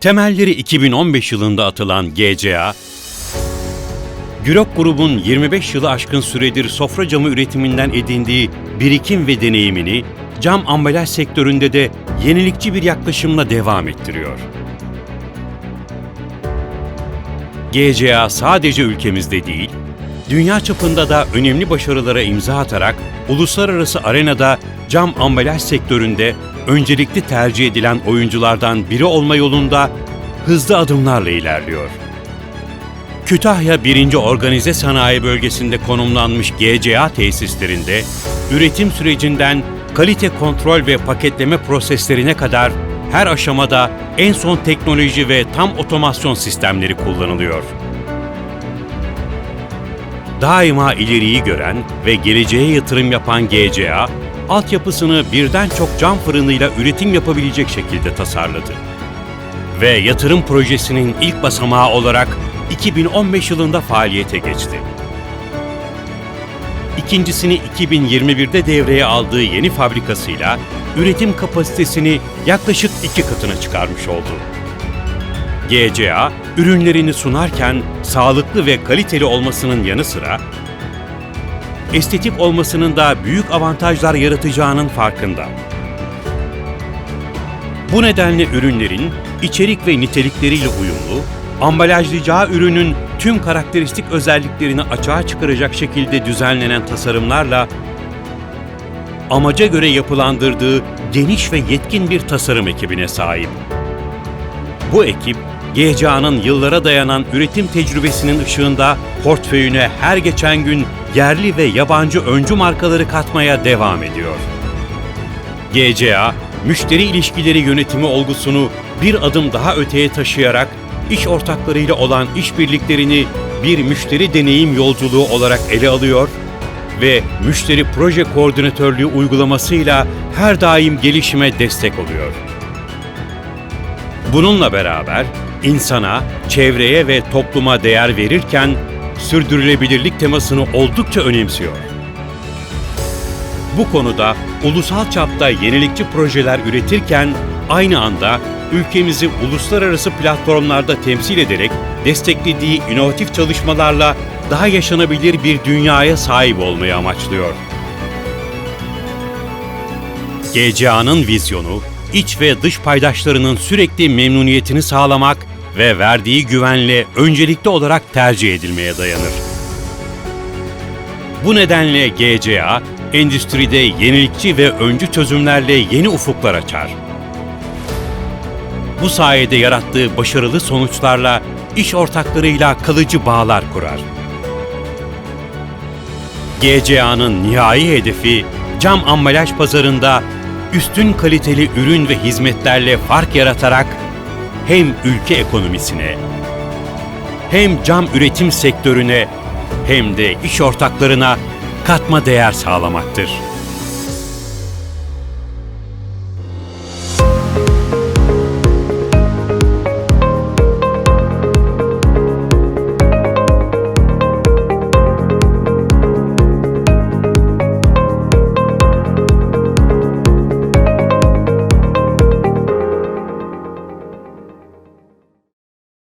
Temelleri 2015 yılında atılan GCA, Gürok grubun 25 yılı aşkın süredir sofra camı üretiminden edindiği birikim ve deneyimini cam ambalaj sektöründe de yenilikçi bir yaklaşımla devam ettiriyor. GCA sadece ülkemizde değil, dünya çapında da önemli başarılara imza atarak uluslararası arenada cam ambalaj sektöründe öncelikli tercih edilen oyunculardan biri olma yolunda hızlı adımlarla ilerliyor. Kütahya 1. Organize Sanayi Bölgesi'nde konumlanmış GCA tesislerinde üretim sürecinden kalite kontrol ve paketleme proseslerine kadar her aşamada en son teknoloji ve tam otomasyon sistemleri kullanılıyor. Daima ileriyi gören ve geleceğe yatırım yapan GCA, altyapısını birden çok cam fırınıyla üretim yapabilecek şekilde tasarladı. Ve yatırım projesinin ilk basamağı olarak 2015 yılında faaliyete geçti. İkincisini 2021'de devreye aldığı yeni fabrikasıyla üretim kapasitesini yaklaşık iki katına çıkarmış oldu. GCA, ürünlerini sunarken sağlıklı ve kaliteli olmasının yanı sıra, estetik olmasının da büyük avantajlar yaratacağının farkında. Bu nedenle ürünlerin içerik ve nitelikleriyle uyumlu, ambalajlayacağı ürünün tüm karakteristik özelliklerini açığa çıkaracak şekilde düzenlenen tasarımlarla amaca göre yapılandırdığı geniş ve yetkin bir tasarım ekibine sahip. Bu ekip, GCA'nın yıllara dayanan üretim tecrübesinin ışığında portföyüne her geçen gün yerli ve yabancı öncü markaları katmaya devam ediyor. GCA, müşteri ilişkileri yönetimi olgusunu bir adım daha öteye taşıyarak iş ortaklarıyla olan işbirliklerini bir müşteri deneyim yolculuğu olarak ele alıyor ve müşteri proje koordinatörlüğü uygulamasıyla her daim gelişime destek oluyor. Bununla beraber insana, çevreye ve topluma değer verirken sürdürülebilirlik temasını oldukça önemsiyor. Bu konuda ulusal çapta yenilikçi projeler üretirken aynı anda ülkemizi uluslararası platformlarda temsil ederek desteklediği inovatif çalışmalarla daha yaşanabilir bir dünyaya sahip olmayı amaçlıyor. GCA'nın vizyonu, iç ve dış paydaşlarının sürekli memnuniyetini sağlamak ve verdiği güvenle öncelikli olarak tercih edilmeye dayanır. Bu nedenle GCA, endüstride yenilikçi ve öncü çözümlerle yeni ufuklar açar. Bu sayede yarattığı başarılı sonuçlarla iş ortaklarıyla kalıcı bağlar kurar. GCA'nın nihai hedefi cam ambalaj pazarında üstün kaliteli ürün ve hizmetlerle fark yaratarak hem ülke ekonomisine hem cam üretim sektörüne hem de iş ortaklarına katma değer sağlamaktır.